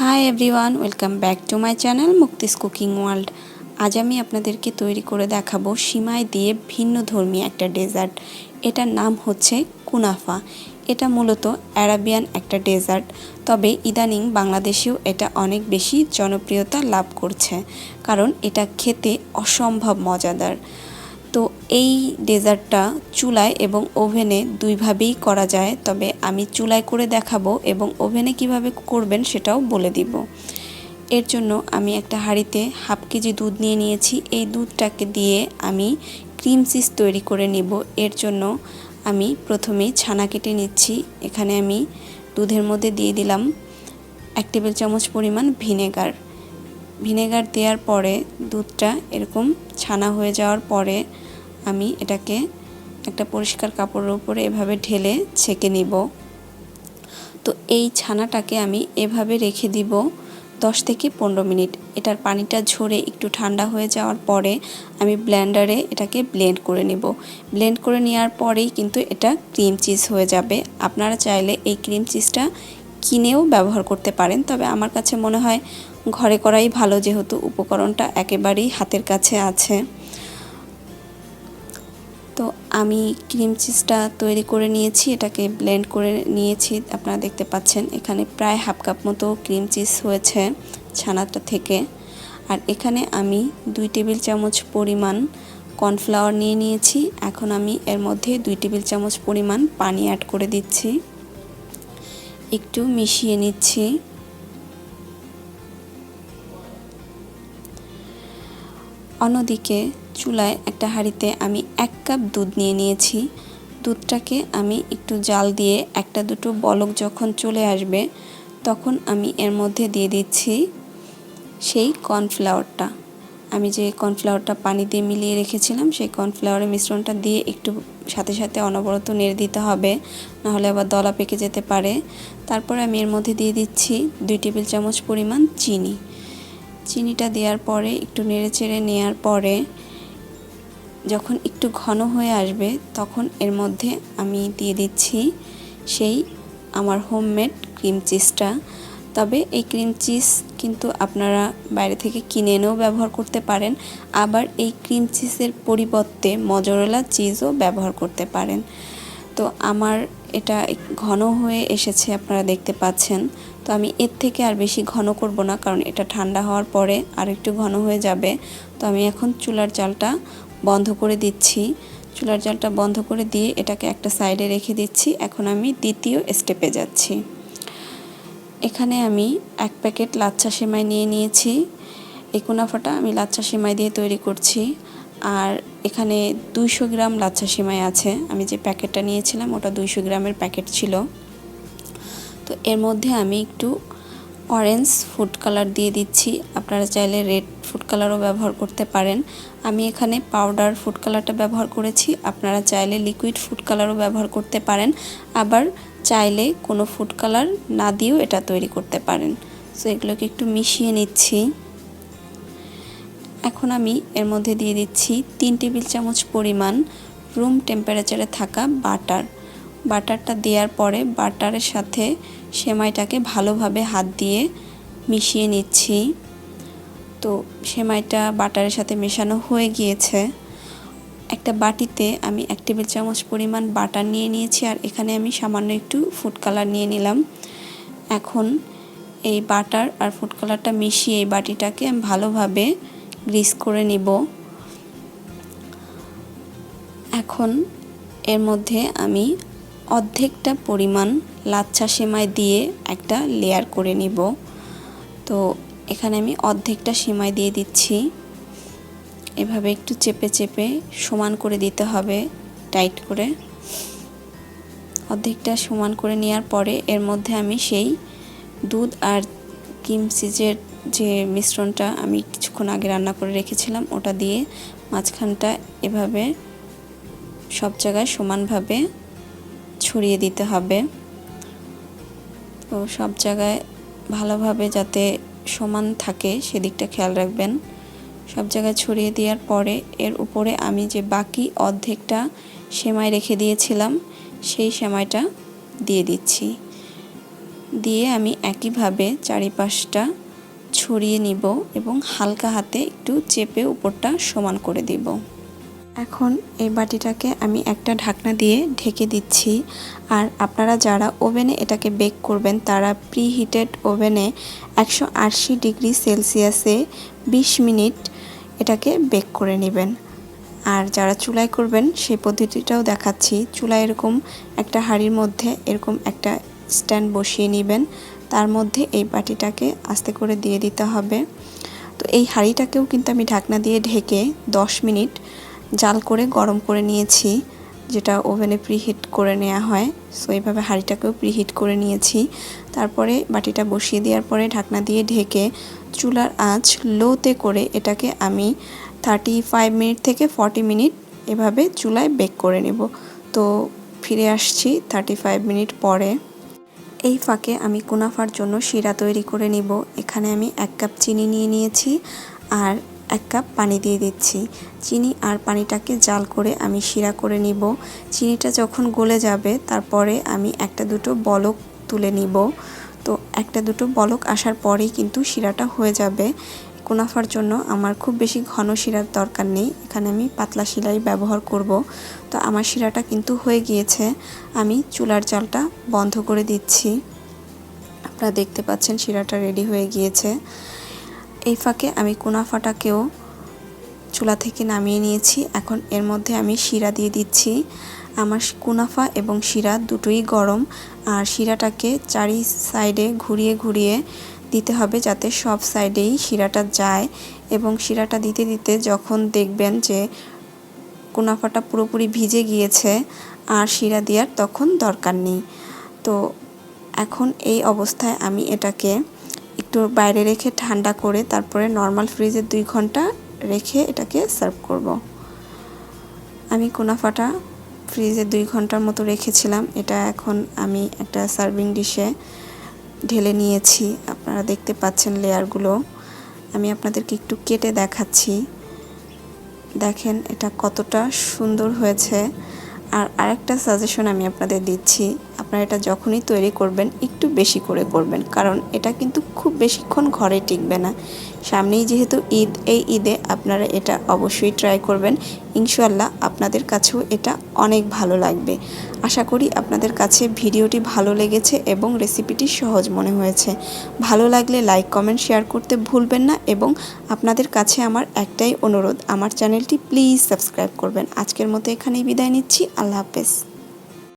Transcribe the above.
Hi everyone welcome back to my channel Mukti's cooking world আজ আমি আপনাদেরকে তৈরি করে দেখাবো সিমাই দিয়ে ভিন্ন ধর্মী একটা ডেজার্ট। এটার নাম হচ্ছে কুনাফা। এটা মূলত অ্যারাবিয়ান একটা ডেজার্ট, তবে ইদানিং বাংলাদেশেও এটা অনেক বেশি জনপ্রিয়তা লাভ করছে, কারণ এটা খেতে অসম্ভব মজাদার। এই ডেজার্টটা চুলায় এবং ওভেনে দুইভাবেই করা যায়, তবে আমি চুলায় করে দেখাবো এবং ওভেনে কীভাবে করবেন সেটাও বলে দিব। এর জন্য আমি একটা হাঁড়িতে হাফ কেজি দুধ নিয়ে নিয়েছি। এই দুধটাকে দিয়ে আমি ক্রিম চিজ তৈরি করে নিব। এর জন্য আমি প্রথমেই ছানা কেটে নিচ্ছি। এখানে আমি দুধের মধ্যে দিয়ে দিলাম এক টেবিল চামচ পরিমাণ ভিনেগার। ভিনেগার দেওয়ার পরে দুধটা এরকম ছানা হয়ে যাওয়ার পরে আমি এটাকে একটা পরিষ্কার কাপড়ের উপরে এভাবে ঢেলে ছেঁকে নিব। তো এই ছানাটাকে আমি এভাবে রেখে দিব দশ থেকে পনেরো মিনিট। এটার পানিটা ঝরে একটু ঠান্ডা হয়ে যাওয়ার পরে আমি ব্লেন্ডারে এটাকে ব্লেন্ড করে নেব। ব্লেন্ড করে নেওয়ার পরেই কিন্তু এটা ক্রিম চিজ হয়ে যাবে। আপনারা চাইলে এই ক্রিম চিজটা কিনেও ব্যবহার করতে পারেন, তবে আমার কাছে মনে হয় ঘরে করাই ভালো যেহেতু উপকরণটা একেবারেই হাতের কাছে আছে। আমি ক্রিম চিজটা তৈরি করে নিয়েছি, এটাকে ব্লেন্ড করে নিয়েছি, আপনারা দেখতে পাচ্ছেন, এখানে প্রায় হাফ কাপ মতো ক্রিম চিজ হয়েছে ছানাটা থেকে। আর এখানে আমি দুই টেবিল চামচ পরিমাণ কর্নফ্লাওয়ার নিয়ে নিয়েছি, এখন আমি এর মধ্যে দুই টেবিল চামচ পরিমাণ পানি অ্যাড করে দিচ্ছি। একটু মিশিয়ে নিচ্ছি। অন্যদিকে চুলায় একটা হাঁড়িতে আমি এক কাপ দুধ নিয়ে নিয়েছি। দুধটাকে আমি একটু জাল দিয়ে একটা দুটো বলক যখন চলে আসবে, তখন আমি এর মধ্যে দিয়ে দিচ্ছি সেই কর্নফ্লাওয়ারটা। আমি যে কর্নফ্লাওয়ারটা পানি দিয়ে মিলিয়ে রেখেছিলাম, সেই কর্নফ্লাওয়ারের মিশ্রণটা দিয়ে একটু সাথে সাথে অনবরত নেড়ে দিতে হবে, নাহলে আবার দলা পেকে যেতে পারে। তারপর আমি এর মধ্যে দিয়ে দিচ্ছি দুই টেবিল চামচ পরিমাণ চিনি। চিনিটা দেওয়ার পরে একটু নেড়ে চেড়ে নেওয়ার পরে যখন একটু ঘন হয়ে আসবে, তখন এর মধ্যে আমি দিয়ে দিচ্ছি সেই আমার হোমমেড ক্রিম চিজটা তবে এই ক্রিম চিজ কিন্তু আপনারা বাইরে থেকে কিনে এনেও ব্যবহার করতে পারেন, আবার এই ক্রিম চিজের পরিবর্তে মজরেলা চিজও ব্যবহার করতে পারেন। তো আমার এটা ঘন হয়ে এসেছে, আপনারা দেখতে পাচ্ছেন। তো আমি এর থেকে আর বেশি ঘন করব না, কারণ এটা ঠান্ডা হওয়ার পরে আর একটু ঘন হয়ে যাবে। তো আমি এখন চুলার জালটা বন্ধ করে দিচ্ছি। চুলার জলটা বন্ধ করে দিয়ে এটাকে একটা সাইডে রেখে দিচ্ছি। এখন আমি দ্বিতীয় স্টেপে যাচ্ছি। এখানে আমি এক প্যাকেট লাচ্ছা সেমাই নিয়ে নিয়েছি। এই কুনাফাটা আমি লাচ্ছা সেমাই দিয়ে তৈরি করছি। আর এখানে দুইশো গ্রাম লাচ্ছা সেমাই আছে। আমি যে প্যাকেটটা নিয়েছিলাম, ওটা দুইশো গ্রামের প্যাকেট ছিল। তো এর মধ্যে আমি একটু অরেঞ্জ ফুড কালার দিয়ে দিচ্ছি। আপনারা চাইলে রেড ফুড কালারও ব্যবহার করতে পারেন। আমি এখানে পাউডার ফুড কালারটা ব্যবহার করেছি। আপনারা চাইলে লিকুইড ফুড কালারও ব্যবহার করতে পারেন। আবার চাইলে কোনো ফুড কালার না দিয়েও এটা তৈরি করতে পারেন। সো এগুলোকে একটু মিশিয়ে নিচ্ছি। এখন আমি এর মধ্যে দিয়ে দিচ্ছি তিন টেবিল চামচ পরিমাণ রুম টেম্পারেচারে থাকা বাটার বাটারটা দেওয়ার পরে বাটারের সাথে সেমাইটাকে ভালোভাবে হাত দিয়ে মিশিয়ে নিচ্ছি। তো সেমাইটা বাটারের সাথে মেশানো হয়ে গিয়েছে। একটা বাটিতে আমি এক টেবিল চামচ পরিমাণ বাটার নিয়ে নিয়েছি আর এখানে আমি সামান্য একটু ফুড কালার নিয়ে নিলাম। এখন এই বাটার আর ফুড কালারটা মিশিয়ে এই বাটিটাকে আমি ভালোভাবে গ্রিস করে নিব। এখন এর মধ্যে আমি অর্ধেকটা পরিমাণ লাচ্ছা সেমাই দিয়ে একটা লেয়ার করে নিব। তো এখানে আমি অর্ধেকটা সেমাই দিয়ে দিচ্ছি। এভাবে একটু চেপে চেপে সমান করে দিতে হবে টাইট করে। অর্ধেকটা সমান করে নেওয়ার পরে এর মধ্যে আমি সেই দুধ আর ক্রিম সিজের যে মিশ্রণটা আমি কিছুক্ষণ আগে রান্না করে রেখেছিলাম, ওটা দিয়ে মাঝখানটা এভাবে সব জায়গায় সমানভাবে ছড়িয়ে দিতে হবে। তো সব জায়গায় ভালোভাবে যাতে সমান থাকে সেদিকটা খেয়াল রাখবেন। সব জায়গায় ছড়িয়ে দেওয়ার পরে এর উপরে আমি যে বাকি অর্ধেকটা সেমাই রেখে দিয়েছিলাম, সেই সেমাইটা দিয়ে দিচ্ছি। দিয়ে আমি একইভাবে চারিপাশটা ছড়িয়ে নিব এবং হালকা হাতে একটু চেপে উপরটা সমান করে দিব। এখন এই বাটিটাকে আমি একটা ঢাকনা দিয়ে ঢেকে দিচ্ছি। আর আপনারা যারা ওভেনে এটাকে বেক করবেন, তারা প্রি হিটেড ওভেনে একশো আশি ডিগ্রি সেলসিয়াসে বিশ মিনিট এটাকে বেক করে নেবেন। আর যারা চুলায় করবেন, সেই পদ্ধতিটাও দেখাচ্ছি। চুলায় এরকম একটা হাঁড়ির মধ্যে এরকম একটা স্ট্যান্ড বসিয়ে নেবেন। তার মধ্যে এই বাটিটাকে আস্তে করে দিয়ে দিতে হবে। তো এই হাঁড়িটাকেও কিন্তু আমি ঢাকনা দিয়ে ঢেকে দশ মিনিট জাল করে গরম করে নিয়েছি, যেটা ওভেনে প্রিহিট করে নেওয়া হয়। সো এইভাবে হাঁড়িটাকেও প্রিহিট করে নিয়েছি। তারপরে বাটিটা বসিয়ে দেওয়ার পরে ঢাকনা দিয়ে ঢেকে চুলার আঁচ লোতে করে এটাকে আমি থার্টি ফাইভ মিনিট থেকে ফর্টি মিনিট এভাবে চুলায় বেক করে নেব। তো, ফিরে আসছি থার্টি ফাইভ মিনিট পরে। এই ফাঁকে আমি কুনাফার জন্য শিরা তৈরি করে নিব। এখানে আমি এক কাপ চিনি নিয়ে নিয়েছি। আর এক কাপ পানি দিয়ে দিচ্ছি। চিনি আর পানিটাকে জাল করে আমি শিরা করে নিব। চিনিটা যখন গলে যাবে, তারপরে আমি একটা দুটো বলক তুলে নিব। তো একটা দুটো বলক আসার পরেই কিন্তু শিরাটা হয়ে যাবে। কুনাফার জন্য আমার খুব বেশি ঘন শিরার দরকার নেই। এখানে আমি পাতলা শিলাই ব্যবহার করব। তো আমার শিরাটা কিন্তু হয়ে গিয়েছে। আমি চুলার জালটা বন্ধ করে দিচ্ছি। আপনারা দেখতে পাচ্ছেন শিরাটা রেডি হয়ে গিয়েছে। এই ফাঁকে আমি কুনাফাটাকেও চুলা থেকে নামিয়ে নিয়েছি। এখন এর মধ্যে আমি শিরা দিয়ে দিচ্ছি। আমার কুনাফা এবং শিরা দুটোই গরম। আর শিরাটাকে চারি সাইডে ঘুরিয়ে ঘুরিয়ে দিতে হবে যাতে সব সাইডেই শিরাটা যায়। এবং শিরাটা দিতে দিতে যখন দেখবেন যে কুনাফাটা পুরোপুরি ভিজে গিয়েছে আর শিরা দেওয়ার তখন দরকার নেই। তো এখন এই অবস্থায় আমি এটাকে একটু বাইরে রেখে ঠান্ডা করে তারপরে নর্মাল ফ্রিজে দুই ঘণ্টা রেখে এটাকে সার্ভ করব। আমি কুনাফাটা ফ্রিজে দুই ঘণ্টার মতো রেখেছিলাম। এটা এখন আমি একটা সার্ভিং ডিশে ঢেলে নিয়েছি। আপনারা দেখতে পাচ্ছেন লেয়ারগুলো আমি আপনাদেরকে একটু কেটে দেখাচ্ছি। দেখেন এটা কতটা সুন্দর হয়েছে। আর আরেকটা সাজেশন আমি আপনাদের দিচ্ছি। আপনারা এটা যখনই তৈরি করবেন, একটু বেশি করে করবেন। কারণ এটা কিন্তু খুব বেশিক্ষণ ঘরে টিকবে না। সামনেই যেহেতু ঈদ, এই ঈদে আপনারা এটা অবশ্যই ট্রাই করবেন। ইনশাল্লাহ আপনাদের কাছেও এটা অনেক ভালো লাগবে। আশা করি আপনাদের কাছে ভিডিওটি ভালো লেগেছে এবং রেসিপিটি সহজ মনে হয়েছে। ভালো লাগলে লাইক কমেন্ট শেয়ার করতে ভুলবেন না এবং আপনাদের কাছে আমার একটাই অনুরোধ, আমার চ্যানেলটি প্লিজ সাবস্ক্রাইব করবেন। আজকের মতো এখানেই বিদায় নিচ্ছি। আল্লাহ হাফেজ।